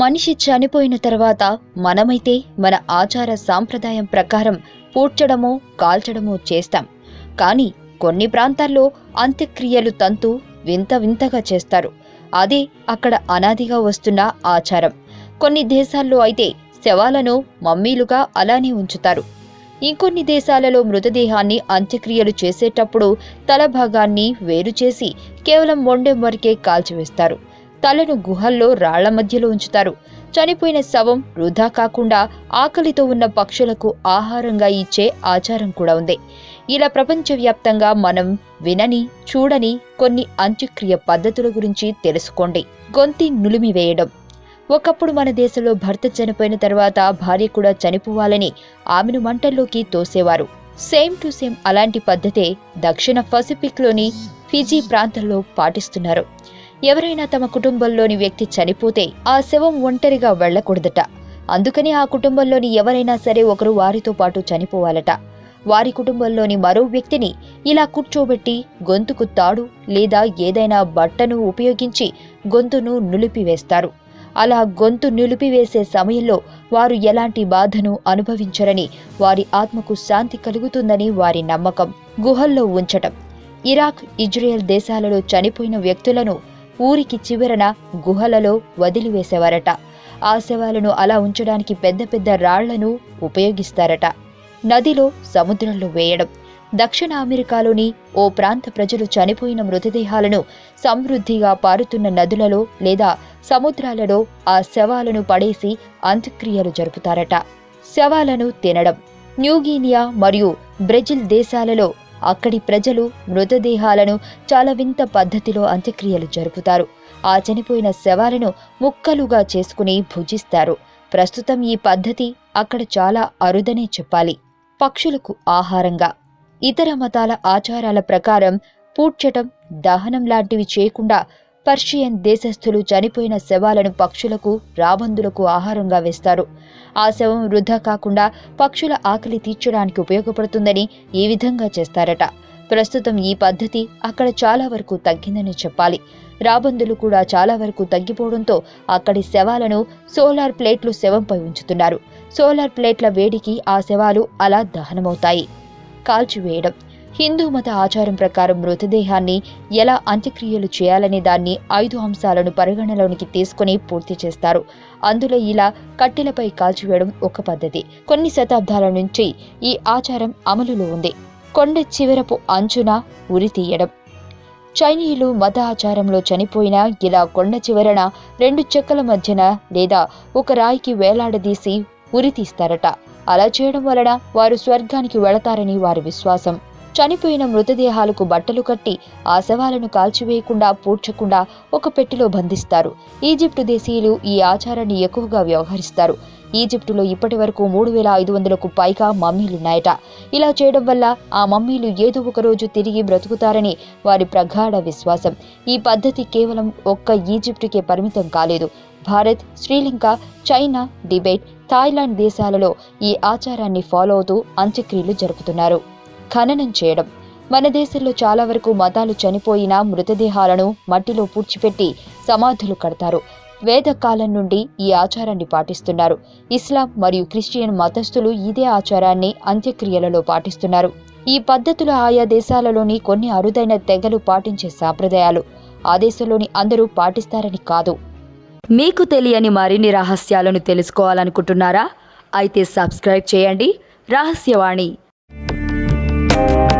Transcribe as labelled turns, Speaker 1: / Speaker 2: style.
Speaker 1: మనిషి చనిపోయిన తర్వాత మనమైతే మన ఆచార సాంప్రదాయం ప్రకారం పూడ్చడమో కాల్చడమో చేస్తాం. కానీ కొన్ని ప్రాంతాల్లో అంత్యక్రియలు తంతు వింత వింతగా చేస్తారు. అదే అక్కడ అనాదిగా వస్తున్న ఆచారం. కొన్ని దేశాల్లో అయితే శవాలను మమ్మీలుగా అలానే ఉంచుతారు. ఇంకొన్ని దేశాలలో మృతదేహాన్ని అంత్యక్రియలు చేసేటప్పుడు తల భాగాన్ని వేరు చేసి కేవలం మొండెం వరకే కాల్చివేస్తారు. తలను గుహల్లో రాళ్ళ మధ్యలో ఉంచుతారు. చనిపోయిన శవం వృధా కాకుండా ఆకలితో ఉన్న పక్షులకు ఆహారంగా ఇచ్చే ఆచారం కూడా ఉంది. ఇలా ప్రపంచవ్యాప్తంగా మనం వినని చూడని కొన్ని అంత్యక్రియ పద్ధతుల గురించి తెలుసుకోండి. గొంతి నులిమి వేయడం. ఒకప్పుడు మన దేశంలో భర్త చనిపోయిన తర్వాత భార్య కూడా చనిపోవాలని ఆమెను మంటల్లోకి తోసేవారు. సేమ్ టు సేమ్ అలాంటి పద్ధతే దక్షిణ పసిఫిక్లోని ఫిజీ ప్రాంతంలో పాటిస్తున్నారు. ఎవరైనా తమ కుటుంబంలోని వ్యక్తి చనిపోతే ఆ శవం ఒంటరిగా వెళ్ళకూడదట అందుకని ఆ కుటుంబంలోని ఎవరైనా సరే ఒకరు వారితో పాటు చనిపోవాలట. వారి కుటుంబంలోని మరో వ్యక్తిని ఇలా కూర్చోబెట్టి గొంతుకు తాడు లేదా ఏదైనా బట్టను ఉపయోగించి గొంతును నులిపివేస్తారు. అలా గొంతు నిలిపివేసే సమయంలో వారు ఎలాంటి బాధను అనుభవించరని వారి ఆత్మకు శాంతి కలుగుతుందని వారి నమ్మకం గుహల్లో ఉంచటం. ఇరాక్ ఇజ్రాయెల్ దేశాలలో చనిపోయిన వ్యక్తులను ఊరికి చివరన గుహలలో వదిలివేసేవారట. ఆ శవాలను అలా ఉంచడానికి పెద్ద పెద్ద రాళ్ళను ఉపయోగిస్తారట. నదిలో సముద్రంలో వేయడం. దక్షిణ అమెరికాలోని ఓ ప్రాంత ప్రజలు చనిపోయిన మృతదేహాలను సమృద్ధిగా పారుతున్న నదులలో లేదా సముద్రాలలో ఆ శవాలను పడేసి అంత్యక్రియలు జరుపుతారట. శవాలను తినడం. న్యూగినియా మరియు బ్రెజిల్ దేశాలలో అక్కడి ప్రజలు మృతదేహాలను చాలా వింత పద్ధతిలో అంత్యక్రియలు జరుపుతారు. ఆ చనిపోయిన శవాలను ముక్కలుగా చేసుకుని భుజిస్తారు. ప్రస్తుతం ఈ పద్ధతి అక్కడ చాలా అరుదనే చెప్పాలి. పక్షులకు ఆహారంగా. ఇతర మతాల ఆచారాల ప్రకారం పూడ్చటం దహనం లాంటివి చేయకుండా పర్షియన్ దేశస్థులు చనిపోయిన శవాలను పక్షులకు రాబందులకు ఆహారంగా వేస్తారు. ఆ శవం వృధా కాకుండా పక్షుల ఆకలి తీర్చడానికి ఉపయోగపడుతుందని ఈ విధంగా చేస్తారట. ప్రస్తుతం ఈ పద్ధతి అక్కడ చాలా వరకు తగ్గిందని చెప్పాలి. రాబందులు కూడా చాలా వరకు తగ్గిపోవడంతో అక్కడి శవాలను సోలార్ ప్లేట్లు శవంపై ఉంచుతున్నారు. సోలార్ ప్లేట్ల వేడికి ఆ శవాలు అలా దహనమవుతాయి. కాల్చివేయడం హిందూ మత ఆచారం ప్రకారం మృతదేహాన్ని ఎలా అంత్యక్రియలు చేయాలనే దాన్ని ఐదు అంశాలను పరిగణలోనికి తీసుకుని పూర్తి చేస్తారు. అందులో ఇలా కట్టెలపై కాల్చివేయడం ఒక పద్ధతి. కొన్ని శతాబ్దాల నుంచి ఈ ఆచారం అమలులో ఉంది. కొండ చివరపు అంచున ఉరి తీయడం. చైనీయులు మత ఆచారంలో చనిపోయిన ఇలా కొండ చివరన రెండు చెక్కల మధ్యన లేదా ఒక రాయికి వేలాడదీసి ఉరి తీస్తారట. అలా చేయడం వలన వారు స్వర్గానికి వెళతారని వారి విశ్వాసం. చనిపోయిన మృతదేహాలకు బట్టలు కట్టి ఆ శవాలను కాల్చివేయకుండా పూడ్చకుండా ఒక పెట్టెలో బంధిస్తారు. ఈజిప్టు దేశీయులు ఈ ఆచారాన్ని ఎక్కువగా వ్యవహరిస్తారు. ఈజిప్టులో ఇప్పటి వరకు మూడు వేల ఐదు వందలకు పైగా మమ్మీలున్నాయట. ఇలా చేయడం వల్ల ఆ మమ్మీలు ఏదో ఒక రోజు తిరిగి బ్రతుకుతారని వారి ప్రగాఢ విశ్వాసం. ఈ పద్ధతి కేవలం ఒక్క ఈజిప్టుకే పరిమితం కాలేదు. Bharat Sri Lanka China Tibet Thailand దేశాలలో ఈ ఆచారాన్ని ఫాలో అవుతూ అంత్యక్రియలు జరుపుతున్నారు. ఖననం చేయడం. మన దేశంలో చాలా వరకు మతాలు చనిపోయిన మృతదేహాలను మట్టిలో పూడ్చిపెట్టి సమాధులు కడతారు. వేదకాలం నుండి ఈ ఆచారాన్ని పాటిస్తున్నారు. ఇస్లాం మరియు క్రిస్టియన్ మతస్థులు ఇదే ఆచారాన్ని అంత్యక్రియలలో పాటిస్తున్నారు. ఈ పద్ధతులు ఆయా దేశాలలోని కొన్ని అరుదైన తెగలు పాటించే సాంప్రదాయాలు. ఆ దేశంలోని అందరూ పాటిస్తారని కాదు.
Speaker 2: మీకు తెలియని మరిన్ని రహస్యాలను తెలుసుకోవాలనుకుంటున్నారా? అయితే సబ్స్క్రైబ్ చేయండి. రహస్యవాణి. Thank you.